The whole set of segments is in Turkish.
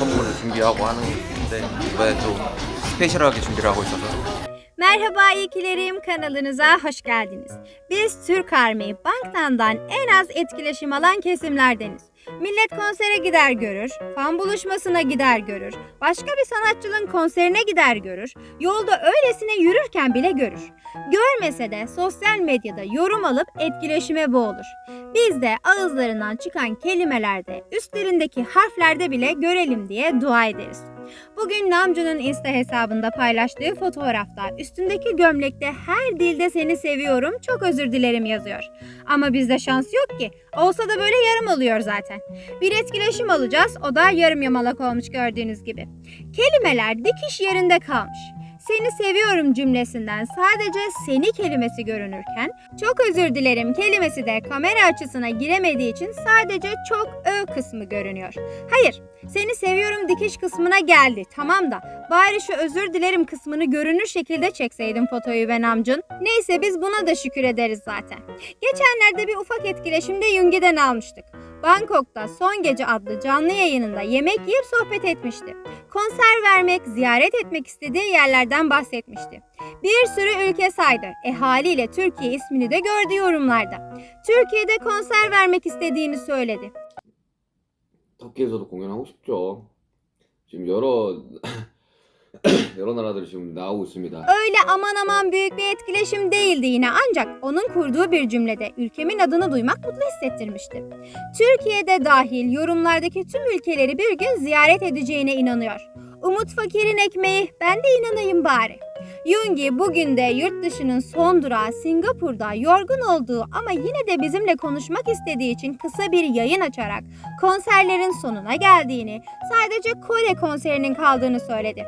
선물을 준비하고 하는데 이번에 좀 스페셜하게 준비를 하고 있어서 Merhaba iyikilerim kanalınıza hoş geldiniz. Biz Türk Army Banktan'dan en az etkileşim alan kesimlerdeniz. Millet konsere gider görür, fan buluşmasına gider görür, başka bir sanatçının konserine gider görür, yolda öylesine yürürken bile görür. Görmese de sosyal medyada yorum alıp etkileşime boğulur. Biz de ağızlarından çıkan kelimelerde, üstlerindeki harflerde bile görelim diye dua ederiz. Bugün Namjoon'un Insta hesabında paylaştığı fotoğrafta üstündeki gömlekte her dilde seni seviyorum çok özür dilerim yazıyor. Ama bizde şans yok ki. Olsa da böyle yarım oluyor zaten. Bir etkileşim alacağız o da yarım yamalak olmuş gördüğünüz gibi. Kelimeler dikiş yerinde kalmış. Seni seviyorum cümlesinden sadece seni kelimesi görünürken çok özür dilerim kelimesi de kamera açısına giremediği için sadece çok ö kısmı görünüyor. Hayır, seni seviyorum dikiş kısmına geldi. Tamam da bari şu özür dilerim kısmını görünür şekilde çekseydin fotoyu ben amcın. Neyse biz buna da şükür ederiz zaten. Geçenlerde bir ufak etkileşimde Yungi'den almıştık. Bangkok'ta Son Gece adlı canlı yayınında yemek yiyip sohbet etmişti. Konser vermek, ziyaret etmek istediği yerlerden bahsetmişti. Bir sürü ülke saydı. E haliyle Türkiye ismini de gördü yorumlarda. Türkiye'de konser vermek istediğini söyledi. Türkiye'de de konser yapmak istiyorum. Şimdi 여러 여러 나라들이 지금 나오고 있습니다. Öyle aman aman büyük bir etkileşim değildi yine ancak onun kurduğu bir cümlede ülkemin adını duymak mutlu hissettirmişti. Türkiye'de dahil yorumlardaki tüm ülkeleri bir gün ziyaret edeceğine inanıyor. Umut Fakir'in ekmeği ben de inanayım bari. Yungi bugün de yurt dışının son durağı Singapur'da yorgun olduğu ama yine de bizimle konuşmak istediği için kısa bir yayın açarak konserlerin sonuna geldiğini, sadece Kore konserinin kaldığını söyledi.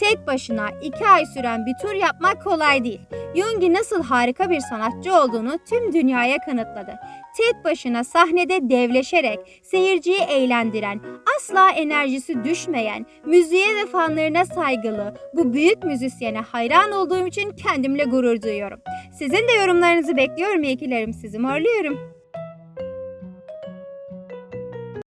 Tek başına iki ay süren bir tur yapmak kolay değil. Yungi nasıl harika bir sanatçı olduğunu tüm dünyaya kanıtladı. Tek başına sahnede devleşerek seyirciyi eğlendiren, asla enerjisi düşmeyen, müziğe ve fanlarına saygılı bu büyük müzisyene hayran olduğum için kendimle gurur duyuyorum. Sizin de yorumlarınızı bekliyorum iyikilerim sizi morluyorum.